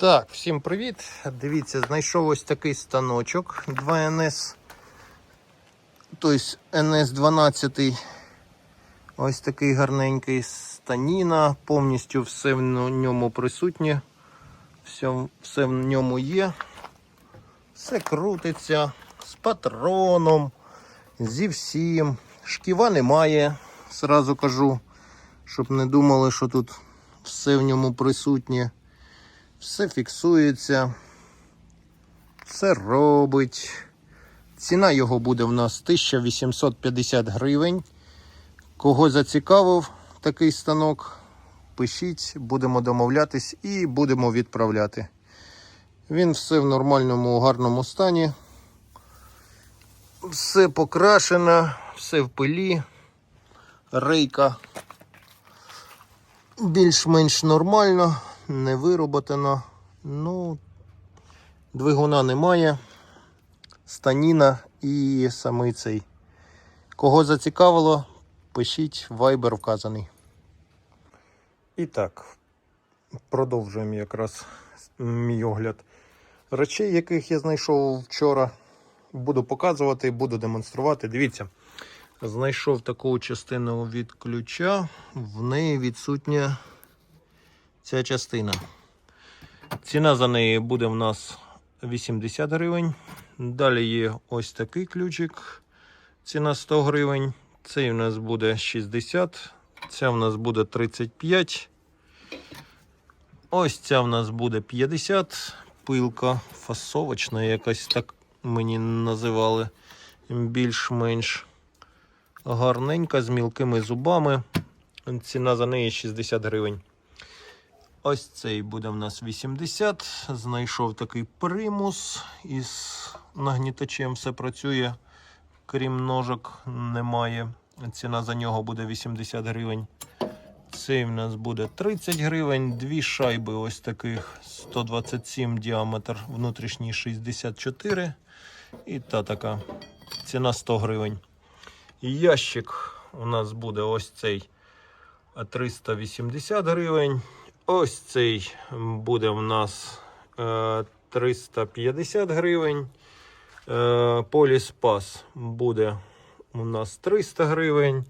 Так, всім привіт. Дивіться, знайшов ось такий станочок 2NS. Тобто NS12. Ось такий гарненький станіна. Повністю все в ньому присутнє. Все, все в ньому є. Все крутиться з патроном, зі всім. Шківа немає, зразу кажу, щоб не думали, що тут все в ньому присутнє. Все фіксується, все робить. Ціна його буде в нас 1850 гривень. Кого зацікавив такий станок, пишіть, будемо домовлятись і будемо відправляти. Він все в нормальному, гарному стані. Все покрашено, все в пилі, рейка більш-менш нормально, не вироботано. Ну, двигуна немає, станіна і самий цей. Кого зацікавило, пишіть, вайбер вказаний. І так, продовжуємо якраз мій огляд речей, яких я знайшов вчора. Буду показувати, буду демонструвати. Дивіться, знайшов таку частину від ключа, в неї відсутня ця частина. Ціна за неї буде в нас 80 гривень. Далі є ось такий ключик. Ціна 100 гривень. Цей у нас буде 60, ця в нас буде 35. Ось ця в нас буде 50. Пилка фасовочна, якась так мені називали. Більш-менш гарненька з мілкими зубами. Ціна за неї 60 гривень. Ось цей буде в нас 80. Знайшов такий примус із нагнітачем все працює. Крім ножок, немає. Ціна за нього буде 80 гривень. Цей в нас буде 30 гривень. Дві шайби ось таких 127 діаметр, внутрішній 64. І та така. Ціна 100 гривень. Ящик у нас буде ось цей 380 гривень. Ось цей буде в нас е, 350 гривень. Е, Поліспас буде у нас 300 гривень.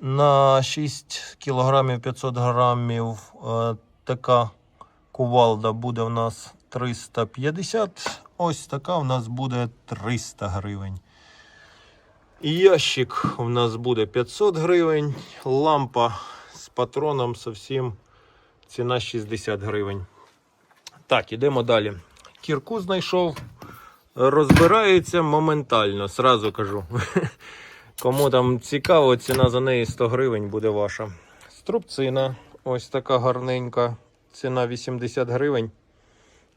На 6 кг 500 грамів е, така кувалда буде у нас 350. Ось така у нас буде 300 гривень. Ящик у нас буде 500 гривень. Лампа з патроном совсім ціна 60 гривень. Так, ідемо далі. Кірку знайшов. Розбирається моментально, сразу кажу. Кому там цікаво, ціна за неї 100 гривень буде ваша. Струбцина, ось така гарненька. Ціна 80 гривень.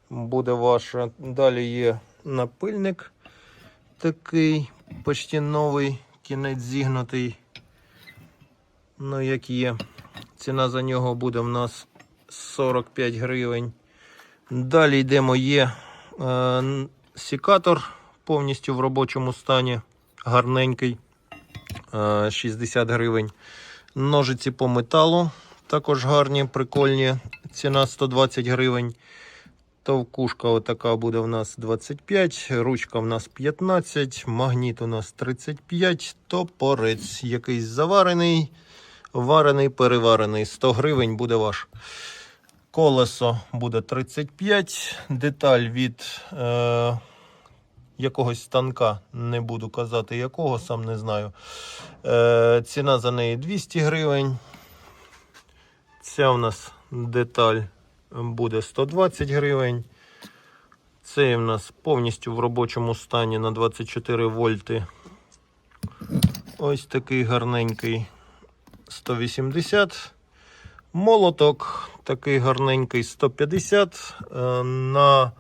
Буде ваша. Далі є напильник такий, почти новий, кінець зігнутий. Ну, як є. Ціна за нього буде в нас 45 гривень. Далі йдемо, є е, сікатор повністю в робочому стані. Гарненький. 60 гривень. Ножиці по металу також гарні, прикольні. Ціна 120 гривень. Товкушка отака буде у нас 25, ручка в нас 15, магніт у нас 35, топорець якийсь заварений, варений, переварений. 100 гривень буде ваш. Колесо буде 35, деталь від е, якогось станка, не буду казати якого, сам не знаю. Е, ціна за неї 200 гривень. Ця у нас деталь буде 120 гривень. Цей у нас повністю в робочому стані на 24 вольти. Ось такий гарненький 180. Молоток такий гарненький 150. Е, На е,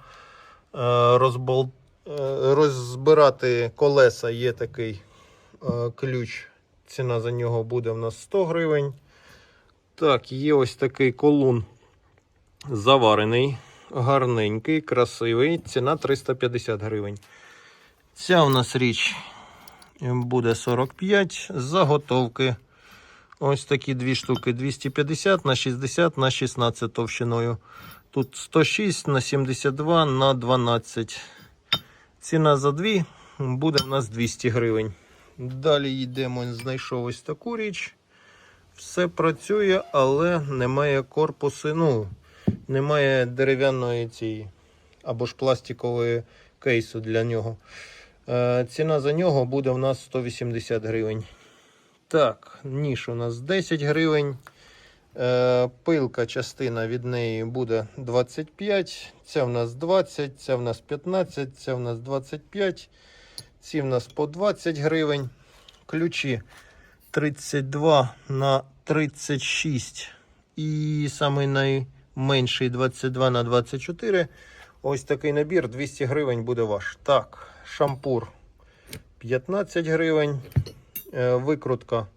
розбол... е, розбирати колеса є такий ключ. Ціна за нього буде в нас 100 гривень. Так, є ось такий колун заварений, гарненький, красивий. Ціна 350 гривень. Ця у нас річ буде 45 заготовки. Ось такі дві штуки 250 на 60 на 16 товщиною. Тут 106 на 72 на 12. Ціна за дві буде в нас 200 гривень. Далі йдемо, знайшов ось таку річ. Все працює, але немає корпусу, ну, немає дерев'яної цієї або ж пластикової кейсу для нього. Е, ціна за нього буде в нас 180 гривень. Так, ніж у нас 10 гривень. Е, пилка частина від неї буде 25. Це в нас 20, це в нас 15, це в нас 25. Ці в нас по 20 гривень. Ключі 32 на 36. І самий найменший 22 на 24. Ось такий набір 200 гривень буде ваш. Так, шампур 15 гривень. Е, Викрутка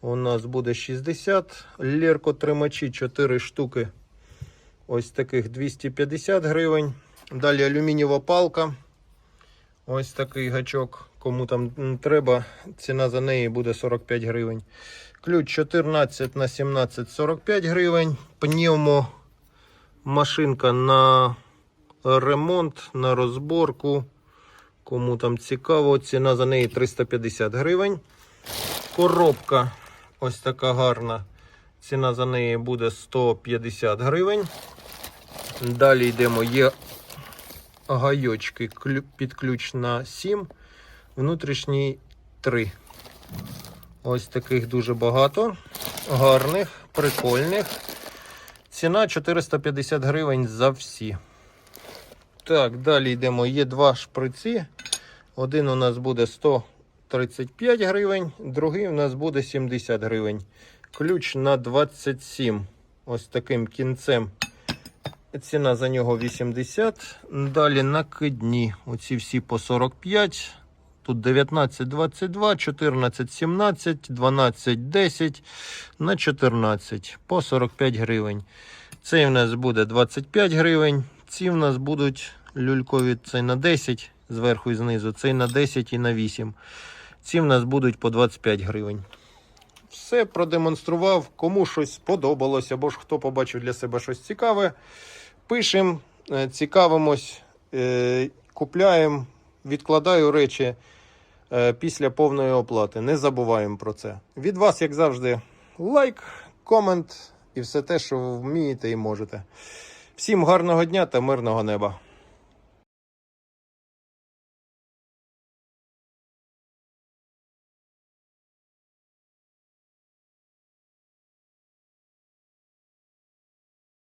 у нас буде 60. Лерко тримачі 4 штуки. Ось таких 250 гривень. Далі алюмінієва палка. Ось такий гачок. Кому там треба, ціна за неї буде 45 гривень. Ключ 14 на 17 45 гривень. Пневмо машинка на ремонт, на розборку. Кому там цікаво, ціна за неї 350 гривень. Коробка ось така гарна. Ціна за неї буде 150 гривень. Далі йдемо. Є гайочки під ключ на 7, внутрішній 3. Ось таких дуже багато. Гарних, прикольних. Ціна 450 гривень за всі. Так, далі йдемо. Є два шприці. Один у нас буде 135 гривень, другий у нас буде 70 гривень. Ключ на 27. Ось таким кінцем. Ціна за нього 80. Далі накидні. Оці всі по 45. Тут 19, 22, 14, 17, 12, 10 на 14 по 45 гривень. Цей у нас буде 25 гривень. Ці в нас будуть люлькові цей на 10 зверху і знизу, цей на 10 і на 8. Ці в нас будуть по 25 гривень. Все продемонстрував. Кому щось сподобалось, або ж хто побачив для себе щось цікаве. Пишемо, е, цікавимось, е, купляємо, відкладаю речі е, після повної оплати. Не забуваємо про це. Від вас, як завжди, лайк, комент і все те, що вмієте і можете. Всім гарного дня та мирного неба!